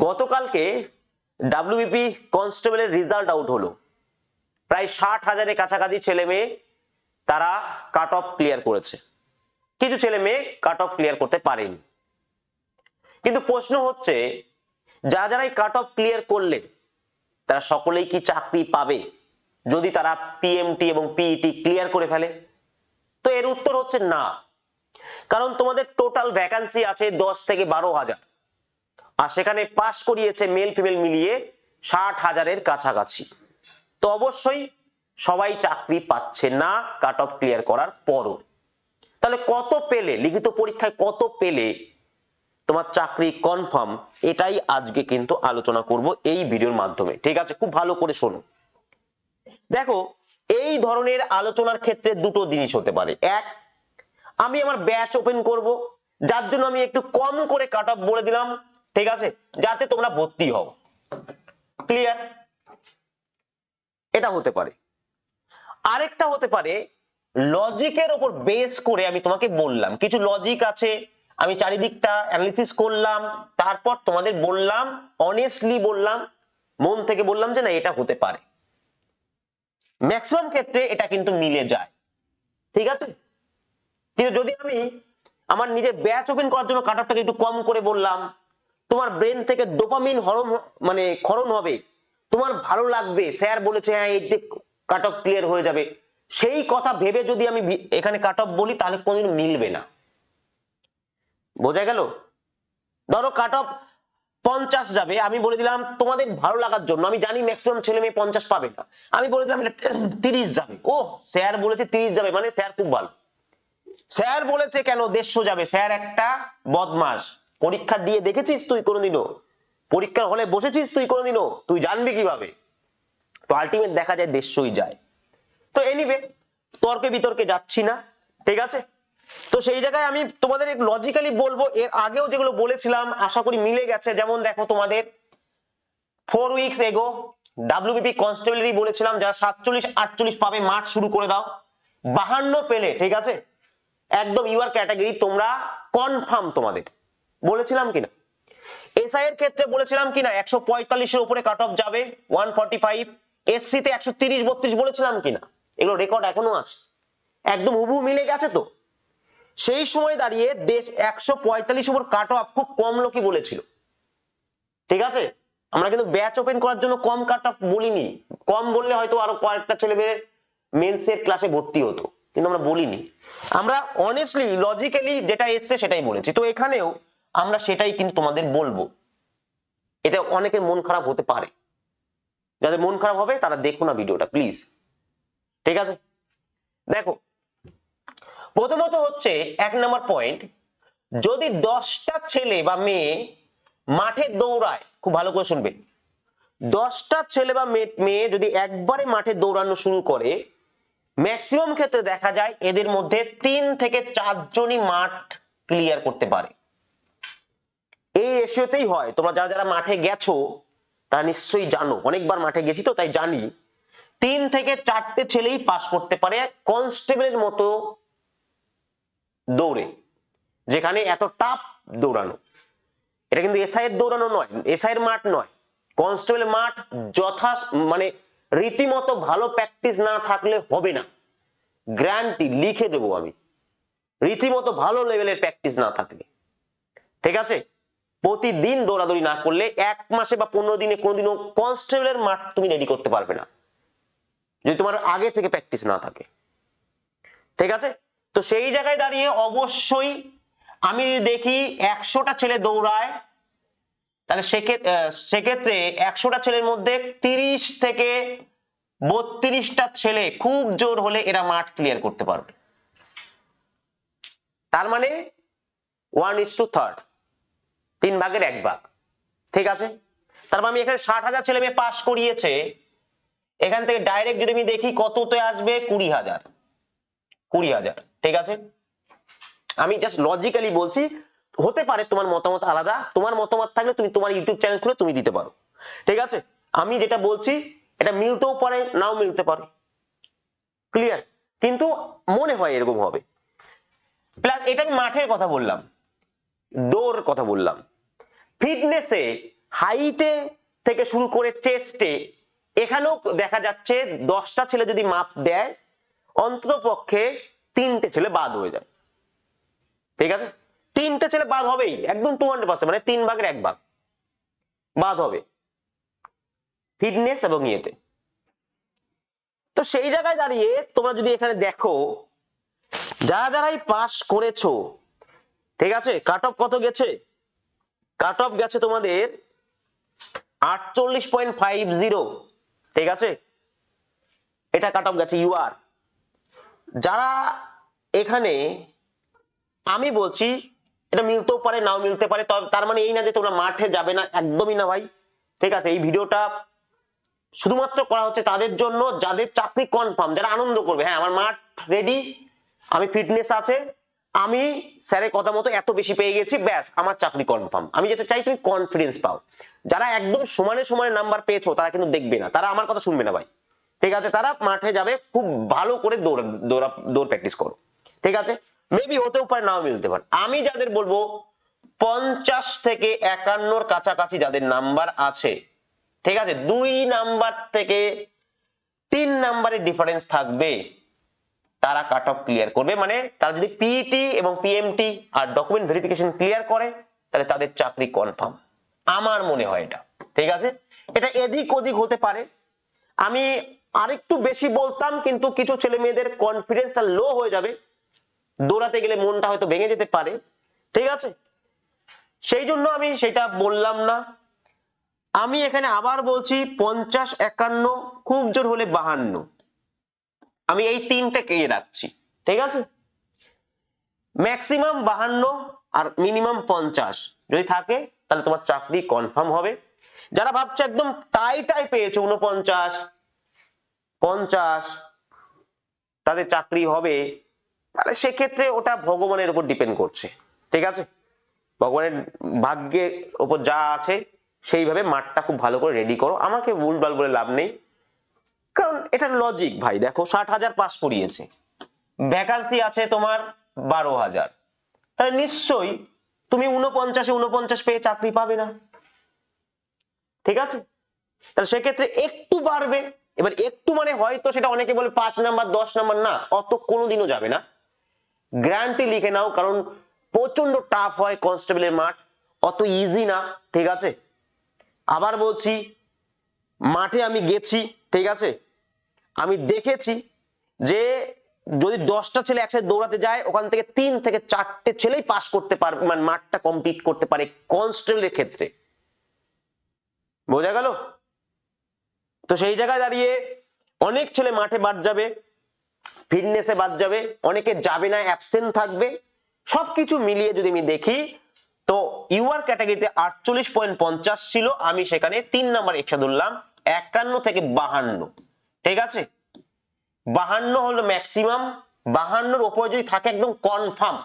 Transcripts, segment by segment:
গতকালকে ডাব্লিউবিপি কনস্টেবলের result out হলো। প্রায় ষাট হাজারের কাছাকাছি ছেলে মেয়ে তারা কাট অফ ক্লিয়ার করেছে। কিছু ছেলে মেয়ে কাট অফ ক্লিয়ার করতে পারেনি। কিন্তু প্রশ্ন হচ্ছে, যারা যারাই কাট অফ ক্লিয়ার করলে, তারা সকলেই কি চাকরি পাবে? যদি তারা পিএমটি এবং পিইটি ক্লিয়ার করে ফেলে? তো এর উত্তর হচ্ছে না। কারণ তোমাদের টোটাল ভ্যাকান্সি আছে দশ থেকে বারো হাজার। আর সেখানে পাশ করিয়েছে মেল ফিমেল মিলিয়ে ষাট হাজারের কাছাকাছি। তো অবশ্যই সবাই চাকরি পাচ্ছে না কাট অফ ক্লিয়ার করার পরও। তাহলে কত পেলে, লিখিত পরীক্ষায় কত পেলে তোমার চাকরি কনফার্ম এটাই আজকে কিন্তু আলোচনা করব এই ভিডিওর মাধ্যমে। ঠিক আছে? খুব ভালো করে শোনো। দেখো, এই ধরনের আলোচনার ক্ষেত্রে দুটো জিনিস হতে পারে। এক, আমি আমার ব্যাচ ওপেন করব, যার জন্য আমি একটু কম করে কাট অফ বলে দিলাম। ঠিক আছে? যাতে তোমরা ভর্তি হও। ক্লিয়ার এটা হতে পারে। আরেকটা হতে পারে লজিকের ওপর বেস করে আমি তোমাকে বললাম। কিছু লজিক আছে, আমি চারিদিকটা অ্যানালিসিস করলাম, তারপর তোমাদের বললাম অনেস্টলি বললাম, মন থেকে বললাম যে না, এটা হতে পারে। ম্যাক্সিমাম ক্ষেত্রে এটা কিন্তু মিলে যায়। ঠিক আছে? কিন্তু যদি আমি আমার নিজের ব্যাচ ওপেন করার জন্য কাট একটু কম করে বললাম তোমার ব্রেন থেকে ডোপামিন হরম মানে ক্ষরণ হবে। তোমার ভালো লাগবে। স্যার বলেছে হ্যাঁ এই কাট অফ ক্লিয়ার হয়ে যাবে। সেই কথা ভেবে যদি আমি এখানে কাট অফ বলি, তাহলে কোনদিন মিলবে না। বোঝা গেল? ধরো কাট অফ পঞ্চাশ যাবে। আমি বলে দিলাম, তোমাদের ভালো লাগার জন্য, আমি জানি ম্যাক্সিমাম ছেলে মেয়ে পঞ্চাশ পাবে না। আমি বলে দিলাম তিরিশ যাবে। ও, স্যার বলেছে তিরিশ যাবে মানে স্যার খুব ভালো। স্যার বলেছে কেন দেড়শো যাবে? স্যার একটা বদমাস পরীক্ষা দিয়ে দেখেছিস তুই কোনোদিনও? পরীক্ষার হলে বসেছিস তুই কোনোদিনও? তুই জানবি কীভাবে? তো আলটিমেট দেখা যায় দেড়শোই যায়। তো এনিবে তর্কে বিতর্কে যাচ্ছি না, ঠিক আছে? তো সেই জায়গায় আমি তোমাদের লজিক্যালি বলব, এর আগেও যেগুলো বলেছিলাম, আশা করি মিলে গেছে। যেমন দেখো তোমাদের ফোর উইকস এগো ডাব্লিউবিপি কনস্টেবলেরই বলেছিলাম, যারা সাতচল্লিশ, আটচল্লিশ পাবে মাঠ শুরু করে দাও। বাহান্ন পেলে, ঠিক আছে? একদম ইউআর ক্যাটাগরি তোমরা কনফার্ম তোমাদের। বলেছিলাম কিনা? এসআই এর ক্ষেত্রে বলেছিলাম কিনা? একশো পঁয়তাল্লিশের উপরে কাট অফ যাবে। ওয়ান ফর্টি ফাইভ এসসি তে একশো তিরিশ, বত্রিশ বলেছিলাম কিনা? এগুলো রেকর্ড এখনও আছে। একদম হুবু মিলে গেছে তো? সেই সময় দাঁড়িয়ে দেশ একশো পঁয়তাল্লিশ উপর কাট অফ খুব কম লোকই বলেছিল। ঠিক আছে? আমরা কিন্তু ব্যাচ ওপেন করার জন্য কম কাট অফ বলিনি। কম বললে হয়তো আরও কয়েকটা ছেলে মেয়ে মেন্সের ক্লাসে ভর্তি হতো, কিন্তু আমরা বলিনি। আমরা অনেস্টলি লজিক্যালি যেটা এসছে সেটাই বলেছি। তো এখানেও আমরা সেটাই কিন্তু তোমাদের বলব। এতে অনেকের মন খারাপ হতে পারে। যাদের মন খারাপ হবে, তারা দেখো না ভিডিওটা প্লিজ ঠিক আছে? দেখো, প্রথমত হচ্ছে এক নম্বর পয়েন্ট যদি দশটা ছেলে বা মেয়ে মাঠে দৌড়ায়, খুব ভালো করে শুনবে। দশটা ছেলে বা মেয়ে- যদি একবারে মাঠে দৌড়ানো শুরু করে ম্যাক্সিমাম ক্ষেত্রে দেখা যায় এদের মধ্যে তিন থেকে চারজনই মাঠ ক্লিয়ার করতে পারে। এই রেশিওতেই হয়। তোমরা যারা যারা মাঠে গেছো, তারা নিশ্চয়ই জানো। অনেকবার মাঠে গেছি তো, তাই জানি। তিন থেকে চারটে ছেলেই পাস করতে পারে কনস্টেবলের মতো দৌড়ে, যেখানে এত টাপ দৌড়ানো। এটা কিন্তু এসআই এর দৌড়ানো নয় এসআই এর মাঠ নয়। কনস্টেবলের মাঠ যথা মানে রীতিমতো ভালো প্র্যাকটিস না থাকলে হবে না। গ্যারান্টি লিখে দেবো আমি। রীতিমতো ভালো লেভেলের প্র্যাকটিস না থাকলে। ঠিক আছে? প্রতিদিন দৌড়াদৌড়ি না করলে এক মাসে বা পনেরো দিনে কোনোদিনও কনস্টেবলের মাঠ তুমি রেডি করতে পারবে না। যদি তোমার আগে থেকে প্র্যাকটিস না থাকে। ঠিক আছে? তো সেই জায়গায় দাঁড়িয়ে অবশ্যই আমি দেখি একশোটা ছেলে দৌড়ায়, তাহলে সেক্ষেত্রে একশোটা ছেলের মধ্যে তিরিশ থেকে বত্রিশটা ছেলে খুব জোর হলে এরা মাঠ ক্লিয়ার করতে পারবে। তার মানে ওয়ান ইস টু থার্ড তিন ভাগের এক ভাগ। ঠিক আছে? তারপর আমি এখানে ষাট হাজার ছেলে মেয়ে পাশ করিয়েছে। এখান থেকে ডাইরেক্ট যদি আমি দেখি কততে আসবে? কুড়ি হাজার। কুড়ি হাজার। ঠিক আছে? আমি জাস্ট লজিক্যালি বলছি, হতে পারে তোমার মতামত আলাদা, তোমার মতামত থাকলে তুমি তোমার ইউটিউব চ্যানেল খুলে তুমি দিতে পারো। ঠিক আছে? আমি যেটা বলছি, এটা মিলতেও পারে, নাও মিলতে পারে। ক্লিয়ার কিন্তু মনে হয় এরকম হবে। প্লাস এটা আমি মাঠের কথা বললাম। ডোর কথা বললাম। ফিটনেসে, হাইটে থেকে শুরু করে চেস্টে, এখানেও দেখা যাচ্ছে দশটা ছেলে যদি মাপ দেয়, অন্তত পক্ষে তিনটে ছেলে বাদ হয়ে যায় ঠিক আছে? তিনটে ছেলে বাদ হবেই, একদম টু হান্ড্রেড পার্সেন্ট মানে তিন ভাগের এক ভাগ। বাদ হবে। ফিটনেস এবং ইয়েতে। তো সেই জায়গায় দাঁড়িয়ে তোমরা যদি এখানে দেখো, যারা যারাই পাস করেছ, ঠিক আছে? কাট অফ কত গেছে? কাট অফ গেছে তোমাদের আটচল্লিশ পয়েন্ট ফাইভ জিরো। ঠিক আছে? এটা কাট অফ গেছে ইউআর যারা এখানে আমি বলছি, এটা মিলতেও পারে, নাও মিলতে পারে তার মানে এই না যে তোমরা মাঠে যাবে না, একদমই না ভাই। ঠিক আছে, এই ভিডিওটা শুধুমাত্র করা হচ্ছে তাদের জন্য, যাদের চাকরি কনফার্ম যারা আনন্দ করবে। হ্যাঁ আমার মাঠ রেডি আমি ফিটনেস আছে আমি স্যারের কথা মতো এত বেশি পেয়ে গেছি, ব্যাস, আমার চাকরি কনফার্ম আমি যেটা চাই তুমি কনফিডেন্স পাও। যারা একদম সমানে সমানে নাম্বার পেয়েছ, তারা কিন্তু দেখবে না। তারা আমার কথা শুনবে না ভাই। ঠিক আছে? তারা মাঠে যাবে, খুব ভালো করে দৌড়, দৌড়া, দৌড় প্র্যাকটিস করো। ঠিক আছে? মেবি হতেও পারে, নাও মিলতে পারে। আমি যাদের বলব, পঞ্চাশ থেকে একান্নর কাছাকাছি যাদের নাম্বার আছে, ঠিক আছে? দুই নাম্বার থেকে তিন নাম্বারের ডিফারেন্স থাকবে। তারা কাট অফ ক্লিয়ার করবে মানে তারা যদি পিইটি এবং পিএমটি আর ডকুমেন্ট ভেরিফিকেশন ক্লিয়ার করে, তাহলে তাদের চাকরি কনফার্ম আমার মনে হয় এটা, ঠিক আছে? এটা এদিক ওদিক হতে পারে। আমি আরেকটু বেশি বলতাম, কিন্তু কিছু ছেলে মেয়েদের কনফিডেন্সটা লো হয়ে যাবে। দৌড়াতে গেলে মনটা হয়তো ভেঙে যেতে পারে, ঠিক আছে? সেই জন্য আমি সেটা বললাম না। আমি এখানে আবার বলছি, পঞ্চাশ একান্ন, খুব জোর হলে বাহান্ন। আমি এই তিনটে কে রাখছি, ঠিক আছে? ম্যাক্সিমাম বাহান্ন আর মিনিমাম পঞ্চাশ। যদি থাকে, তাহলে তোমার চাকরি কনফার্ম হবে। যারা ভাবছ একদম টাই টাই পেয়েছ উনপঞ্চাশ পঞ্চাশ, তাদের চাকরি হবে, তাহলে সেক্ষেত্রে ওটা ভগবানের উপর ডিপেন্ড করছে, ঠিক আছে? ভগবানের ভাগ্যের ওপর যা আছে, সেইভাবে মাঠটা খুব ভালো করে রেডি করো। আমাকে ভুলভাল বলে লাভ নেই। কারণ এটা লজিক ভাই, দেখো ষাট হাজার পাস করিয়েছে। ভ্যাকান্সি আছে তোমার বারো হাজার। তাহলে নিশ্চয়ই তুমি উনপঞ্চাশে উনপঞ্চাশ পেয়ে চাকরি পাবে না। ঠিক আছে? তাহলে সেক্ষেত্রে একটু বাড়বে। এবার একটু মানে হয়তো সেটা অনেকে বলে পাঁচ নাম্বার, দশ নাম্বার, না, অত কোনোদিনও যাবে না। গ্যারান্টি লিখে নাও, কারণ প্রচণ্ড টাফ হয় কনস্টেবলের মাঠ। অত ইজি না, ঠিক আছে? আবার বলছি মাঠে আমি গেছি, ঠিক আছে? আমি দেখেছি যে যদি দশটা ছেলে একসাথে দৌড়াতে যায়, ওখান থেকে তিন থেকে চারটে ছেলেই পাস করতে পারবে মানে মাঠটা কমপ্লিট করতে পারে কনস্টেবলের ক্ষেত্রে। বোঝা গেল? তো সেই জায়গায় দাঁড়িয়ে অনেক ছেলে মাঠে বাদ যাবে ফিটনেসে বাদ যাবে, অনেকে যাবে না অ্যাবসেন্ট থাকবে, সবকিছু মিলিয়ে যদি আমি দেখি তো ইউআর ক্যাটাগরিতে আটচল্লিশ পয়েন্ট পঞ্চাশ ছিল, আমি সেখানে তিন নাম্বার এক্সট্রা ধরলাম, একান্ন থেকে বাহান্ন। ঠিক আছে? বাহান্ন হলো ম্যাক্সিমাম বাহান্নর ওপরে যদি থাকে একদম কনফার্ম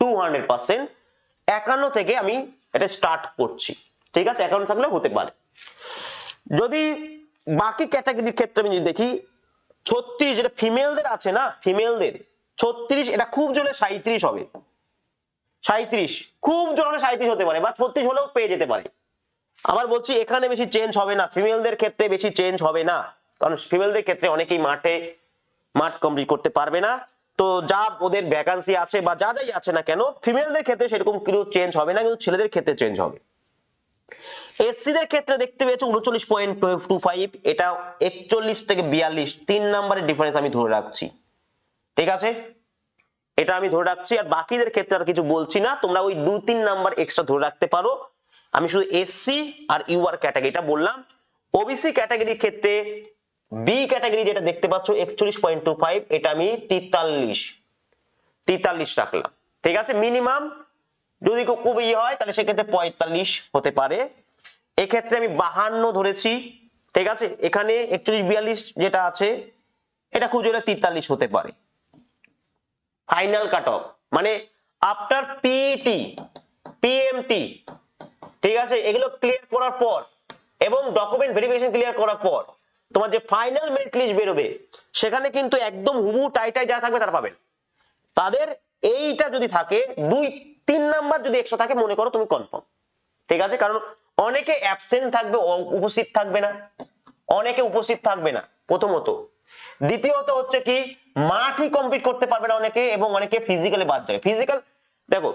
টু হান্ড্রেড পার্সেন্ট একান্ন থেকে আমি এটা স্টার্ট করছি। ঠিক আছে? একান্ন থাকলে হতে পারে। যদি বাকি ক্যাটাগরির ক্ষেত্রে আমি যদি দেখি, ছত্রিশ, যেটা ফিমেলদের আছে না ফিমেলদের ছত্রিশ, এটা খুব জোরে সাঁত্রিশ হবে। সাঁত্রিশ খুব জোরে সাঁত্রিশ হতে পারে বা ছত্রিশ হলেও পেয়ে যেতে পারে। আবার বলছি, এখানে বেশি চেঞ্জ হবে না। ফিমেলদের ক্ষেত্রে বেশি চেঞ্জ হবে না। কারণ ফিমেলদের ক্ষেত্রে অনেকেই মাঠে, মাঠ কমপ্লিট করতে পারবে না। তো যা ওদের ভ্যাকান্সি আছে বা যা যাই আছে না কেন ফিমেলদের ক্ষেত্রে সেরকম কিছু চেঞ্জ হবে না, কিন্তু ছেলেদের ক্ষেত্রে চেঞ্জ হবে। এসসিদের ক্ষেত্রে দেখতে পেয়েছে উনচল্লিশ পয়েন্ট টু ফাইভ এটা একচল্লিশ থেকে বিয়াল্লিশ, তিন নাম্বারের ডিফারেন্স আমি ধরে রাখছি। ঠিক আছে? এটা আমি ধরে রাখছি, আর বাকিদের ক্ষেত্রে আর কিছু বলছি না। তোমরা ওই দু তিন নাম্বার এক্সট্রা ধরে রাখতে পারো। আমি শুধু এসসি আর ইউআর ক্যাটাগরিটা বললাম। ওবিসি ক্যাটাগরির ক্ষেত্রে বি ক্যাটাগরি যেটা দেখতে পাচ্ছ, একচল্লিশ পয়েন্ট টু ফাইভ, এটা আমি তেতাল্লিশ তেতাল্লিশ রাখলাম। ঠিক আছে? মিনিমাম যদি খুব ইয়ে হয়, তাহলে সেক্ষেত্রে পঁয়তাল্লিশ হতে পারে। এক্ষেত্রে আমি বাহান্ন ধরেছি। ঠিক আছে? এখানে একচল্লিশ বিয়াল্লিশ যেটা আছে, এটা খুব জোরে তেতাল্লিশ হতে পারে। ফাইনাল কাট অফ মানে আফটার পিটি পিএমটি ঠিক আছে? এগুলো ক্লিয়ার করার পর এবং ডকুমেন্ট ভেরিফিকেশন ক্লিয়ার করার পর তোমার যে ফাইনাল মেরিট লিস্ট বেরোবে, সেখানে কিন্তু একদম হুবু টাইটাই যা থাকবে তারা পাবেন। তাদের এইটা যদি থাকে, দুই, তিন নাম্বার যদি একশো থাকে, মনে করো তুমি কনফার্ম ঠিক আছে? কারণ অনেকে অ্যাবসেন্ট থাকবে উপস্থিত থাকবে না। অনেকে উপস্থিত থাকবে না, প্রথমত। দ্বিতীয়ত হচ্ছে কি, মাঠই কমপ্লিট করতে পারবে না অনেকে এবং অনেকে ফিজিক্যালি বাদ যায়। ফিজিক্যাল দেখো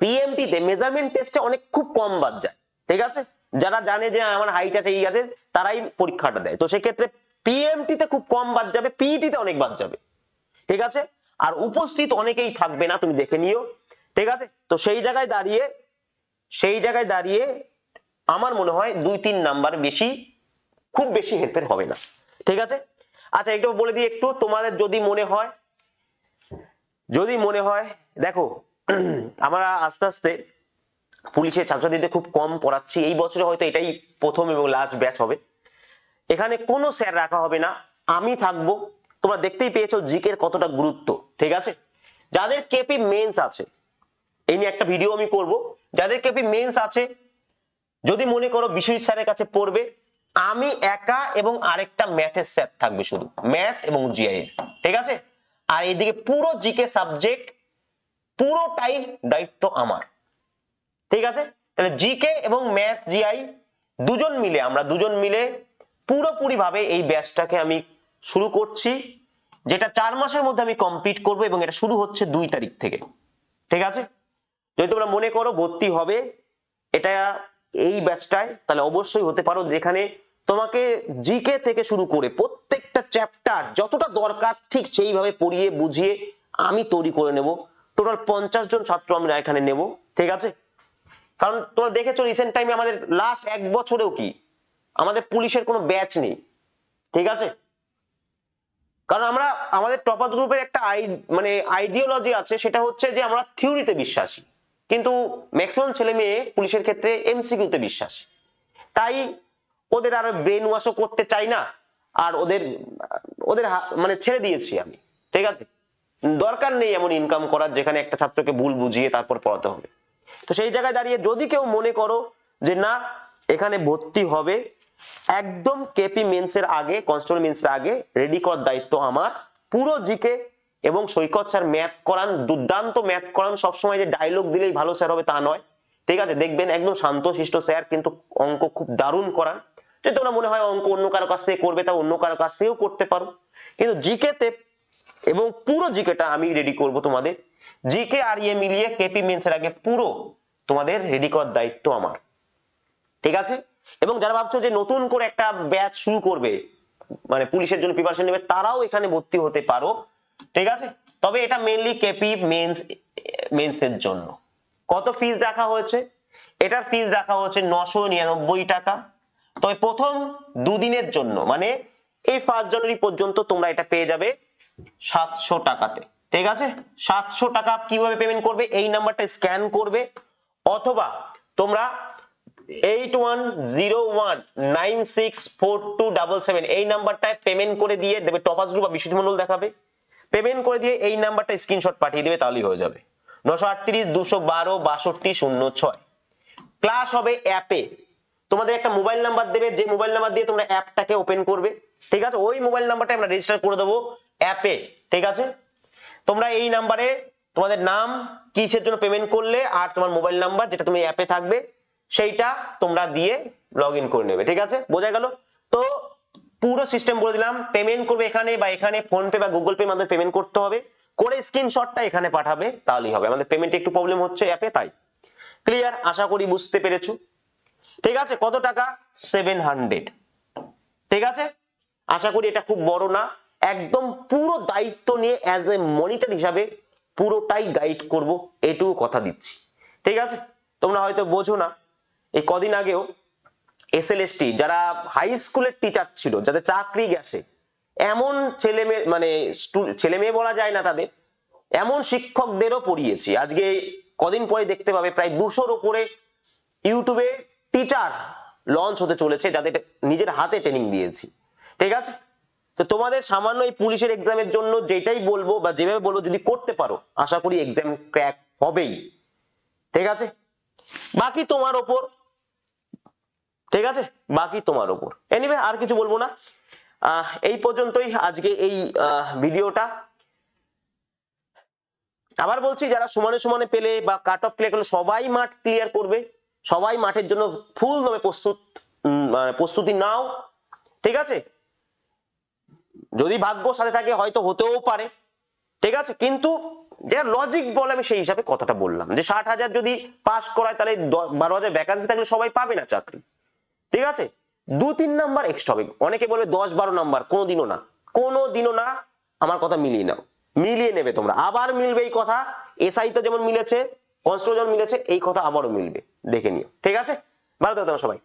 পিএমটি তে মেজারমেন্ট টেস্টে অনেক খুব কম বাদ যায়, ঠিক আছে? যারা জানে যে আমার হাইট আছে, এই আছে, তারাই পরীক্ষাটা দেয়। তো সেক্ষেত্রে পিএমটি খুব কম বাদ যাবে পিইটি তে অনেক বাদ যাবে, ঠিক আছে? আর উপস্থিত অনেকেই থাকবে না, তুমি দেখে নিও, ঠিক আছে? তো সেই জায়গায় দাঁড়িয়ে, সেই জায়গায় দাঁড়িয়ে আমার মনে হয় দুই তিন নাম্বার বেশি, খুব বেশি হেরফের হবে না, ঠিক আছে? আচ্ছা একটু বলে দিই একটু, তোমাদের যদি মনে হয়, যদি মনে হয়, দেখো, আমরা আস্তে আস্তে পুলিশের ছাত্রছাত্রীদের খুব কম পড়াচ্ছি। এই বছরে হয়তো এটাই প্রথম এবং লাস্ট ব্যাচ হবে। এখানে কোনো স্যার রাখা হবে না। আমি থাকব। তোমরা দেখতেই পেয়েছ জিকের কতটা গুরুত্ব, ঠিক আছে? যাদের কেপি মেন্স আছে, এই নিয়ে একটা ভিডিও আমি করব। যাদের কেপি মেন্স আছে, যদি মনে করো বিশ্বজিৎ স্যারের কাছে পড়বে আমি একা এবং আরেকটা ম্যাথের স্যার থাকবে শুধু। ম্যাথ এবং জিআই ঠিক আছে? আর এদিকে পুরো জিকে সাবজেক্ট পুরোটাই দায়িত্ব আমার। ঠিক আছে? তাহলে জিকে এবং ম্যাথ জিআই দুজন মিলে, আমরা দুজন মিলে পুরোপুরি ভাবে এই ব্যাচটাকে আমি শুরু করছি, যেটা চার মাসের মধ্যে আমি কমপ্লিট করব এবং এটা শুরু হচ্ছে দুই তারিখ থেকে। ঠিক আছে? যদি তোমরা মনে করো ভর্তি হবে, এটা এই ব্যাচটায় তাহলে অবশ্যই হতে পারো যেখানে তোমাকে জিকে থেকে শুরু করে প্রত্যেকটা চ্যাপ্টার যতটা দরকার ঠিক সেইভাবে পড়িয়ে, বুঝিয়ে আমি তৈরি করে নেব। টোটাল পঞ্চাশ জন ছাত্র আমরা এখানে নেব, ঠিক আছে? কারণ তোমরা দেখেছ রিসেন্ট টাইমে আমাদের লাস্ট এক বছরেও কি? আমাদের পুলিশের কোনো ব্যাচ নেই, ঠিক আছে? কারণ আমরা, আমাদের টপাস গ্রুপের একটা মানে আইডিওলজি আছে, সেটা হচ্ছে যে আমরা থিওরিতে বিশ্বাসী। কিন্তু ম্যাক্সিমাম ছেলে মেয়ে পুলিশের ক্ষেত্রে এমসিকিউতে বিশ্বাস। তাই ওদের আর ব্রেন ওয়াশও করতে চাই না। আর ওদের ওদের মানে ছেড়ে দিয়েছি আমি, ঠিক আছে? দরকার নেই এমন ইনকাম করার যেখানে একটা ছাত্রকে ভুল বুঝিয়ে তারপর পড়াতে হবে। তো সেই জায়গায় দাঁড়িয়ে যদি কেউ মনে করো যে না, এখানে ভর্তি হবে, একদম কেপি মেন্সের আগে কনস্টেবল মেন্সের আগে রেডি করার দায়িত্ব আমার, পুরো জিকে এবং সৈকত স্যার ম্যাথ করান, দুর্দান্ত ম্যাথ করান, সবসময় যে ডায়লগ দিলেই ভালো স্যার হবে তা নয়, ঠিক আছে? দেখবেন একদম শান্তশিষ্ট স্যার, কিন্তু অঙ্ক খুব দারুণ করান। যদি তোমরা মনে হয় অঙ্ক অন্য কারও কাছ থেকে করবে তা অন্য কারও কাছ থেকেও করতে পারো। কিন্তু জিকেতে এবং পুরো জিকেটা আমি রেডি করব তোমাদের। জিকে আর ইয়ে মিলিয়ে কেপি মেন্সের আগে পুরো তোমাদের রেডি করার দায়িত্ব আমার। ঠিক আছে? এবং যারা ভাবছ যে নতুন করে একটা ব্যাচ শুরু করবে মানে পুলিশের জন্য প্রিপারেশন নেবে, তারাও এখানে ভর্তি হতে পারো। ঠিক আছে? তবে এটা মেইনলি কেপি মেন্স মেন্সের জন্য। কত ফিস রাখা হয়েছে? এটার ফিস রাখা হয়েছে নশো নিরানব্বই টাকা। তবে প্রথম দুদিনের জন্য মানে এই ফার্স্ট জানুয়ারি পর্যন্ত তোমরা এটা পেয়ে যাবে সাতশো টাকাতে। ঠিক আছে? সাতশো টাকা কীভাবে পেমেন্ট করবে? এই নাম্বারটা স্ক্যান করবে। অথবা তোমরা eight one zero one nine six four two double seven এই নাম্বারটায় পেমেন্ট করে দিয়ে দেবে টপাস গ্রুপ বা বিশুদ্ধ মন্ডল দেখাবে। পেমেন্ট করে দিয়ে এই নাম্বারটা স্ক্রিনশট পাঠিয়ে দেবে, তাহলেই হয়ে যাবে। নশো আটত্রিশ, দুশো বারো, বাষট্টি, শূন্য ছয়। ক্লাস হবে অ্যাপে তোমাদের একটা মোবাইল নাম্বার দেবে, যে মোবাইল নাম্বার দিয়ে তোমরা অ্যাপটাকে ওপেন করবে, ঠিক আছে? ওই মোবাইল নাম্বারটা আমরা রেজিস্টার করে দেবো অ্যাপে ঠিক আছে? তোমরা এই নাম্বারে তোমাদের নাম, কিসের জন্য পেমেন্ট করলে, আর তোমার মোবাইল নাম্বার যেটা তুমি অ্যাপে থাকবে, সেইটা তোমরা দিয়ে লগ করে নেবে, ঠিক আছে? বোঝা গেল? তো পুরো সিস্টেম বলে দিলাম পেমেন্ট করবে এখানে বা এখানে ফোন পে বা গুগল পে মাধ্যমে পেমেন্ট করতে হবে, করে স্ক্রিনশটটা এখানে পাঠাবে, তাহলেই হবে। আমাদের পেমেন্টে একটু প্রবলেম হচ্ছে অ্যাপে তাই। ক্লিয়ার আশা করি বুঝতে পেরেছ। ঠিক আছে? কত টাকা? সেভেন হান্ড্রেড ঠিক আছে? আশা করি এটা খুব বড় না। একদম পুরো দায়িত্ব নিয়ে অ্যাজ এ মনিটর হিসাবে পুরোটাই গাইড করব। এটুকু কথা দিচ্ছি। ঠিক আছে? তোমরা হয়তো বোঝো না, এই কদিন আগেও এসএলএসটি যারা হাই স্কুলের টিচার ছিল, যাদের চাকরি গেছে, এমন ছেলে মেয়ে মানে ছেলে মেয়ে বলা যায় না তাদের, এমন শিক্ষকদেরও পড়িয়েছি। আজকে কদিন পরে দেখতে পাবে, প্রায় দুশোর উপরে ইউটিউবে টিচার লঞ্চ হতে চলেছে যাদের নিজের হাতে ট্রেনিং দিয়েছি। ঠিক আছে? তো তোমাদের সামান্য এই পুলিশের এক্সামের জন্য যেটাই বলব বা যেভাবে বলব যদি করতে পারো, আশা করি এক্সাম ক্র্যাক হবেই। ঠিক আছে? বাকি তোমার ওপর। ঠিক আছে? বাকি তোমার ওপর। এনিওয়ে আর কিছু বলব না। এই পর্যন্তই আজকে এই ভিডিওটা আবার বলছি, যারা সমানে সমানে পেলে বা কাট অফ ক্লিয়ার করলে সবাই মাঠ ক্লিয়ার করবে। সবাই মাঠের জন্য ফুল ভাবে প্রস্তুত মানে প্রস্তুতি নাও, ঠিক আছে? যদি ভাগ্য সাথে থাকে, হয়তো হতেও পারে, ঠিক আছে? কিন্তু যেটা লজিক বলে আমি সেই হিসাবে কথাটা বললাম, যে ষাট হাজার যদি পাস করায়, তাহলে বারো হাজার ভ্যাকান্সি থাকলে সবাই পাবে না চাকরি, ঠিক আছে? দু তিন নাম্বার এক্সট্রা হবে। অনেকে বলবে দশ বারো নাম্বার, কোনোদিনও না। কোনোদিনও না, আমার কথা মিলিয়ে নাও। মিলিয়ে নেবে তোমরা। আবার মিলবে এই কথা। এসআই তো যেমন মিলেছে কনস্টেবল যেমন মিলেছে, এই কথা আবারও মিলবে। দেখে নিও। ঠিক আছে? ভালো থাকো তোমরা সবাই।